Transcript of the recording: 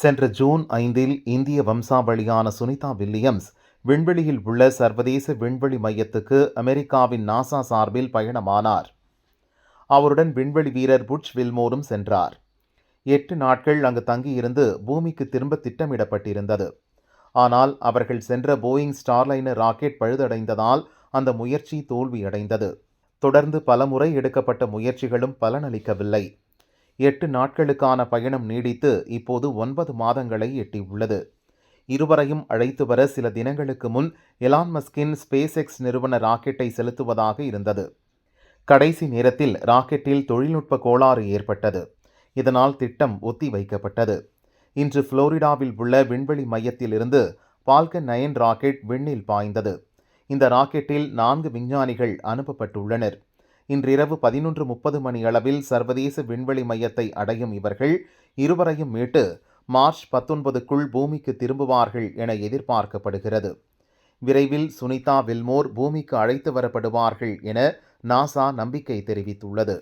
சென்ற ஜூன் ஐந்தில் இந்திய வம்சாவளியான சுனிதா வில்லியம்ஸ் விண்வெளியில் உள்ள சர்வதேச விண்வெளி மையத்துக்கு அமெரிக்காவின் நாசா சார்பில் பயணமானார். அவருடன் விண்வெளி வீரர் புட்ச் வில்மோரும் சென்றார். எட்டு நாட்கள் அங்கு தங்கியிருந்து பூமிக்கு திரும்ப திட்டமிடப்பட்டிருந்தது. ஆனால் அவர்கள் சென்ற போயிங் ஸ்டார்லைனர் ராக்கெட் பழுதடைந்ததால் அந்த முயற்சி தோல்வியடைந்தது. தொடர்ந்து பலமுறை எடுக்கப்பட்ட முயற்சிகளும் பலனளிக்கவில்லை. எட்டு நாட்களுக்கான பயணம் நீடித்து இப்போது ஒன்பது மாதங்களை எட்டியுள்ளது. இருவரையும் அழைத்து வர சில தினங்களுக்கு முன் எலான் மஸ்கின் ஸ்பேஸ் எக்ஸ் நிறுவன ராக்கெட்டை செலுத்துவதாக இருந்தது. கடைசி நேரத்தில் ராக்கெட்டில் தொழில்நுட்ப கோளாறு ஏற்பட்டது. இதனால் திட்டம் ஒத்தி வைக்கப்பட்டது. இன்று புளோரிடாவில் உள்ள விண்வெளி மையத்திலிருந்து பால்கன் நயன் ராக்கெட் விண்ணில் பாய்ந்தது. இந்த ராக்கெட்டில் நான்கு விஞ்ஞானிகள் அனுப்பப்பட்டுள்ளனர். இன்றிரவு பதினொன்று முப்பது மணி அளவில் சர்வதேச விண்வெளி மையத்தை அடையும் இவர்கள் இருவரையும் மீட்டு மார்ச் பத்தொன்பதுக்குள் பூமிக்கு திரும்புவார்கள் என எதிர்பார்க்கப்படுகிறது. விரைவில் சுனிதா வில்மோர் பூமிக்கு அழைத்து வரப்படுவார்கள் என நாசா நம்பிக்கை தெரிவித்துள்ளது.